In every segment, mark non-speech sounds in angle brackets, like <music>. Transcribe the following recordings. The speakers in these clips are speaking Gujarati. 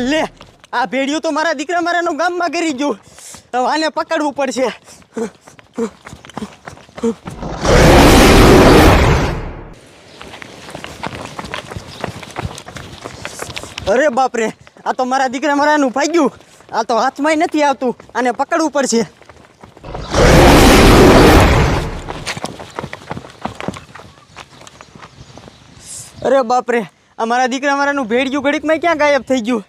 લે, આ ભેડિયું તો મારા દીકરા મારાનું ગામમાં કરી ગયું. તો આને પકડવું પડશે. અરે બાપરે, આ તો મારા દીકરા મારાનું ભાગ્યું. આ તો હાથમાં નથી આવતું. આને પકડવું પડશે. અરે બાપરે, આ મારા દીકરા મારાનું ભેડિયું ઘડીકમાં ક્યાં ગાયબ થઈ ગયું?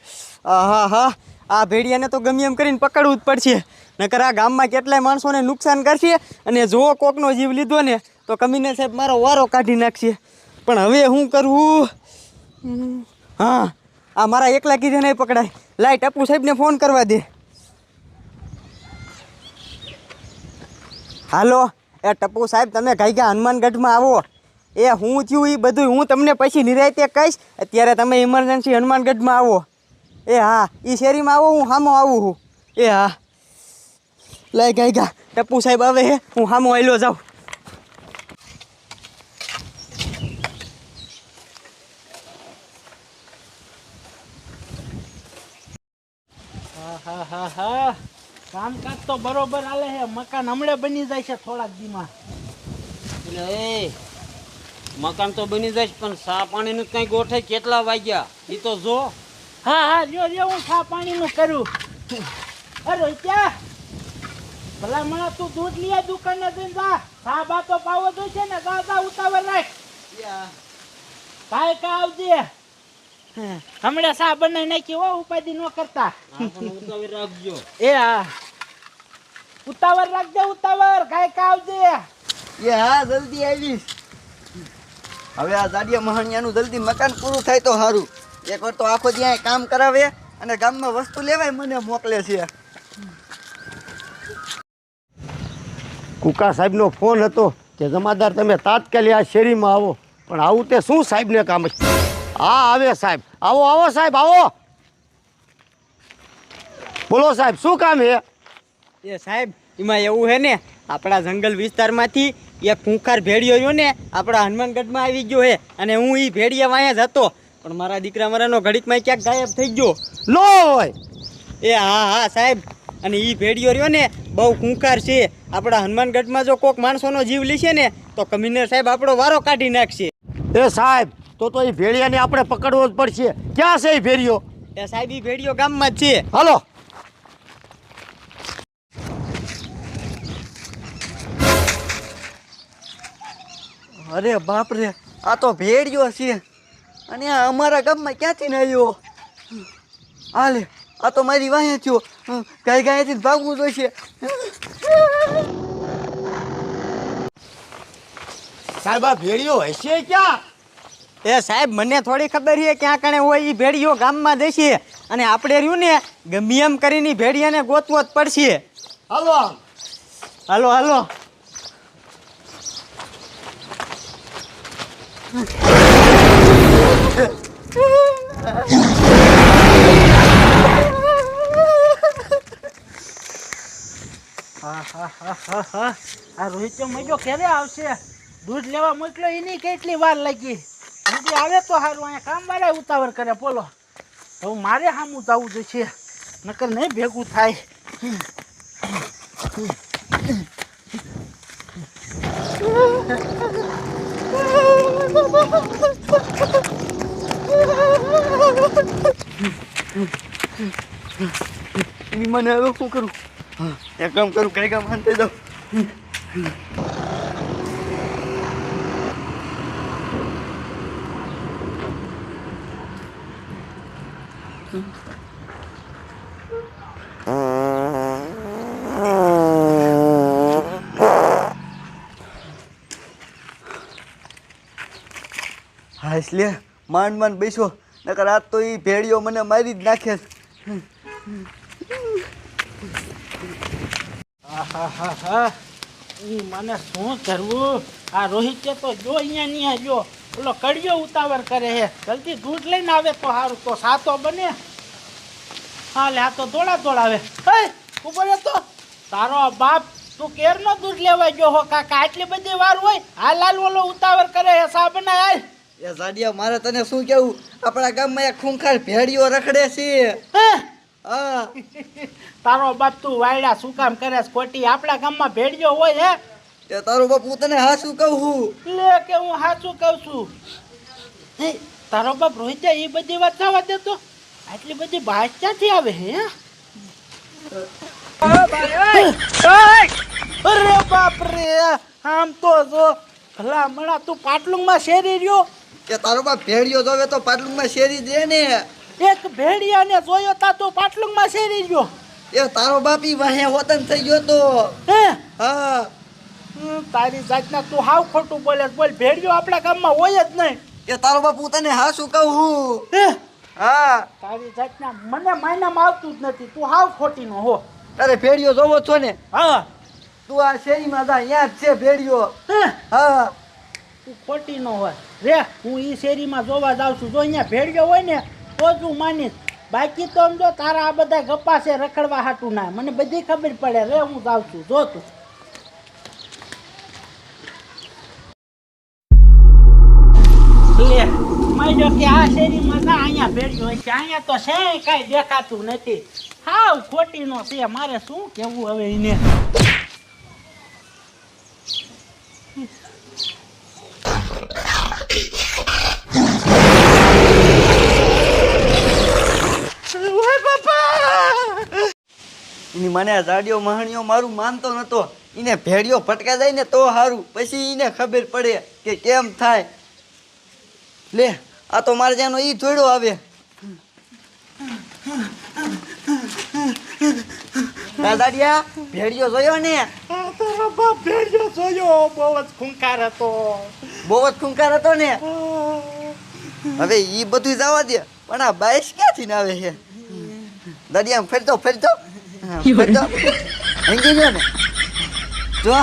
હા હા. આ ભેડિયાને તો ગમે એમ કરીને પકડવું જ પડશે. નકર આ ગામમાં કેટલાય માણસોને નુકસાન કરશે અને જો કોકનો જીવ લીધો ને, તો કમીને સાહેબ મારો વારો કાઢી નાખશે. પણ હવે શું કરવું હા, આ મારા એકલા કીધે નહીં પકડાય. લાઈ ટપુ સાહેબને ફોન કરવા દે. હાલો, એ ટપુ સાહેબ, તમે ગાયગા હનુમાનગઢમાં આવો. એ હું થયું, એ બધું હું તમને પછી નિરાયતે કહીશ. અત્યારે તમે ઇમરજન્સી હનુમાનગઢમાં આવો. એ હા એ શેરીમાં આવો હું હામો આવું હું એ હા. લઈ ગઈ ગયા ટપુ સાહેબ આવે હે હું હામો આવેલો જાઉં. હા હા હા હા. કામકાજ તો બરોબર હાલે છે મકાન હમણે બની જાય છે થોડાક દીમાં. એટલે મકાન તો બની જાય છે, પણ સા પાણીનું કઈ ગોઠે કેટલા વાગ્યા? એ તો જો. હા હા જો જો હું ચા પાણીનું કરું. અરે ક્યાં ભલા મને તું દૂધ લઈ દુકાને જઈને જા. ચા બા તો પાવો છે ને જા જા ઉતાવળ રાખ. કાંઈ કા આવજે. હમણાં સા બનાવી નાખી હો ઉપાધિ ન કરતા. ઉતાવળ રાખજો. એ હા. ઉતાવળ રાખજે ઉતાવળ. કાય કા આવજે. એ હા જલ્દી આવીશ. હવે આ જાડિયા મહાણિયાનું જલ્દી મકાન પૂરું થાય તો સારું. એકવાર તો આખો ત્યાં કામ કરાવે અને ગામમાં વસ્તુ લેવાય મને મોકલે છે. કુકા સાહેબનો ફોન હતો કે જમાદાર તમે તાત્કાલિક આ શેરીમાં આવો. પણ આવું તે શું સાહેબને કામ છે? હા આવે સાહેબ. આવો આવો સાહેબ આવો. બોલો સાહેબ શું કામ છે? એ સાહેબ એમાં એવું છે ને આપણા જંગલ વિસ્તારમાંથી એક ખૂંખાર ભેડિયો રહ્યો ને આપણા હનુમાનગઢમાં આવી ગયો છે. અને હું એ ભેડિયા વાંયા જ હતો. પણ મારા દીકરા મારાનો ઘડીકમાં ક્યાંક ગાયબ થઈ ગયો. લો હોય એ હા હા સાહેબ. અને એ ભેડિયો રહ્યો ને બહુ ખૂંખાર છે. આપણા હનુમાનગઢમાં જો કોક માણસોનો જીવ લેશે ને તો કમિશનર સાહેબ આપણો વારો કાઢી નાખશે. એ સાહેબ તો તો એ ભેડિયાને આપણે પકડવો જ પડશે. ક્યાં છે એ ભેડિયો? એ સાહેબ એ ભેડિયો ગામમાં જ છે. હાલો. અરે બાપ રે આ તો ભેડિયો છે. અને આ અમારા ગામમાં ક્યાંથી ને આવ્યો? હાલે આ તો મારી વાહે થયો. ગાય ગાયથી ભાગવું જોઈશે. સાહેબ આ ભેડિયો હશે ક્યાં? એ સાહેબ મને થોડી ખબર છે ક્યાં કણે હોય એ ભેડિયો ગામમાં દેશે અને આપણે રહ્યું ને ગમે એમ કરીને ભેડિયાને ગોતવો જ પડશે. હાલો હાલો હાલો. હા હા હા હા હા આ રોહિત મજો ક્યારે આવશે દૂધ લેવા મોકલ્યો એની કેટલી વાર લાગી હજી આવે તો સારું અહીંયા કામ વાળા ઉતાવળ કરે બોલો હવે મારે સામું જવું જોઈશે નકર નહીં ભેગું થાય એની મને હવે શું કરું? હા, એક કામ કરું કઈ કામ માનતે દઉં. હા એટલે માંડ માંડ બેસો. નકર આજ તો એ ભેડીઓ મને મારી જ નાખે. આહાહાહા. મને શું કરવું? આ રોહિત તો જો અહીંયા નહીં જો. ઓલો કડિયો ઉતાવળ કરે છે. જલ્દી દૂધ લઈને આવે તો સારું તો સાતો બને. હા લે આ તો દોડા દોડાવે હે ઊભો રહે તો. તારો બાપ તું કેરનો દૂધ લેવા ગયો હો કાકા? આટલી બધી વાર હોય હા લાલ ઓલો ઉતાવળ કરે હે સા બનાય હાલ. એ જાડિયા મારે તને શું કેવું? આપણા ગામમાં એક ખૂંખાર ભેડીઓ રખડે છે. હે? <laughs> હા તારો બાપ તું વાયડા શું કામ કરે ખોટી આપણા ગામમાં ભેડિયો હોય હે? એ તારું બાપુ તને હાચું કહું છું. લે કે હું સાચું કહું છું. તારો બાપ રોહિત એ બધી વાત થવા દેતો આટલી બધી ભાષ ક્યાંથી આવે હે અરે બાપ રે આમ તો જો ભલા મણા તું પાટલુંગમાં શેરી રહ્યો? કે તારો બાપ ભેડીઓ જોવે તો પાટલુંગમાં શેરી દે ને. એક ભેડિયાને જોયો તા તું પાટલુંગમાં શેરી રહ્યો? એ તારો બાપી વાહે વતન થઈ ગયો તો. હે? હા. તારી જાતના તું હાવ ખોટું બોલે બોલ ભેડિયો આપણા ગામમાં હોય જ નહીં. એ તારો બાપુ તને હા શું કહું હે? હા? તારી જાતના મને માયનામાં આવતું જ નથી. તું હાવ ખોટી નો હો. તારે ભેડિયો જોવો છો ને. હા. તું આ શેરીમાં જા અહીંયા જ છે ભેડિયો હે? હા. તું ખોટી નો હોય. રે હું ઈ શેરીમાં જોવા જાઉં છું. જો અહીંયા ભેડિયો હોય ને તો જ હું માનીશ. બાકી તો આમ તારા આ બધા ગપ્પા છે રખડવા હાટું ના. મને બધી ખબર પડે. રે, હું જાઉં છું. જો તું. કે આ શેરીમાં ના અહીંયા ભેળ્યો હોય છે. અહીંયા તો છે કાંઈ દેખાતું નથી. હાવ ખોટી નો છે. મારે શું કેવું હવે એને? ઓય એની મને આ જાડિયો મારું માનતો નતો. એને ભેડિયો ફટકા જાય ને તો સારું પછી એને ખબર પડે કે કેમ થાય. લે આ તો મારે જેનો ઈ થોડો આવે. દાદાડિયા ભેડિયો જોયો ને? ભેળ્યો જોયો. બહુ જ ખૂંખાર હતો. બહુ જ ખૂંખાર હતો ને? હવે ઈ બધું જવા દે. પણ આ બાઈસ ક્યાંથી ને આવે છે? દાડિયા ફેરતો ફેરતો. ફેરતો. હેંગી ગયો ને. જો.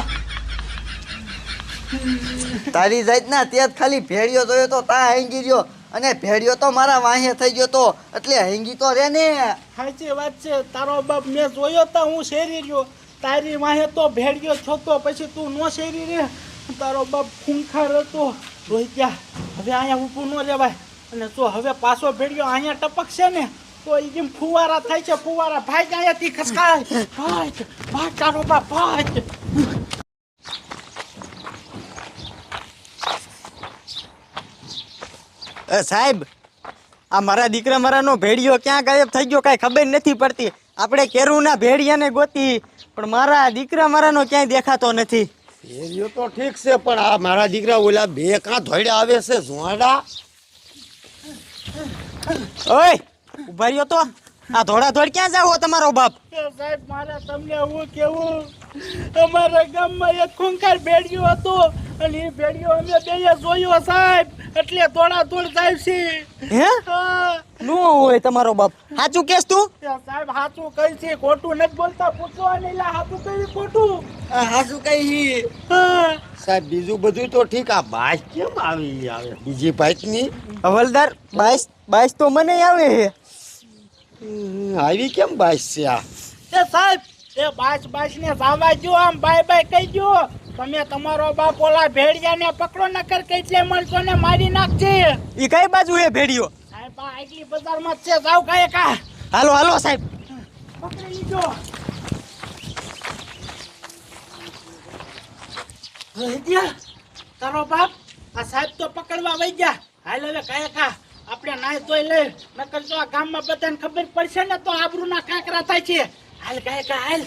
તારી જાતના ત્યાં જ ખાલી ભેડિયો જોયો તો તા હેંગી રહ્યો. અને ભેડિયો તો મારા વાહે થઈ ગયો તો એટલે હેંગી તો રે ને. સાચી વાત છે. તારો બાપ મેં જોયો તો હું શેરી રહ્યો. તારી વાહે તો ભેડિયો છો તો પછી તું નો શેરી રે? તારો બાપ ખૂંખાર હતો. રોહિત્યા હવે અહીંયા ઊભું ન રહેવાય. અને જો હવે પાછો ભેડિયો અહીંયા ટપકશે ને તો એ જેમ ફુવારા થાય છે ફુવારા ભાઈ અહીંયાથી ખસકાય. ભાઈ ભાઈ તારો બાપ ભાઈ. એ સાહેબ આ મારા દીકરા મારાનો ભેડિયો ક્યાં ગાયબ થઈ ગયો કાંઈ ખબર નથી પડતી. આપણે કેરુના ભેડિયાને ગોતી પણ મારા દીકરા મારાનો ક્યાંય દેખાતો નથી. એરિયો તો ઠીક છે પણ આ મારા દીકરા ઓલા બે કાં ધોઈડા આવે છે ઝોંડા ઓય! ઊભા રહ્યો તો? આ ધોળા ધોળ ક્યાં જાવ તમારો બાપ? સાહેબ મારે તમને હું કેવું? અમારા ગામમાં એક ખૂંખાર ભેડિયો હતો અને એ ભેડિયો અમે બેય જોયો સાહેબ. એટલે ધોળા ધોળ સાહેબ છે. હે? નો હોય તમારો બાપ? સાચું કેસ તું? સાહેબ સાચું કઈ છે. ખોટું નથી બોલતા. પૂછવા નહીં લા સાચું કઈ ખોટું? સાચું કઈ હા. સાહેબ બીજું બધું તો ઠીક. આ બાઈક કેમ આવી આવે? બીજી બાઈકની? હવલદાર બાઈસ બાઈસ તો મને આવે છે આવી કેમ બાઈક છે આ? એ સાહેબ એ બાસ બાસ ને જાવા જો આમ બાય બાય કહી જો તમે તમારો બાપ ઓલા ભેડિયાને પકડો નકર કેટલે મળશો ને મારી નાખશે એ કઈ બાજુ એ ભેડિયો સાહેબ આ આગલી બજારમાં છે જાવ કાય કા. હાલો હાલો સાહેબ. પકડી લીધો. રોહિત્યા તારો બાપ આ સાહેબ તો પકડવા વઈ ગયા. હાલ હવે કાય કા. આપણે નાય તોય લે નકર જો આ ગામમાં બધાને ખબર પડશે ને તો આબરૂના કાંકરા થાય છે. હાલ કા હાલ.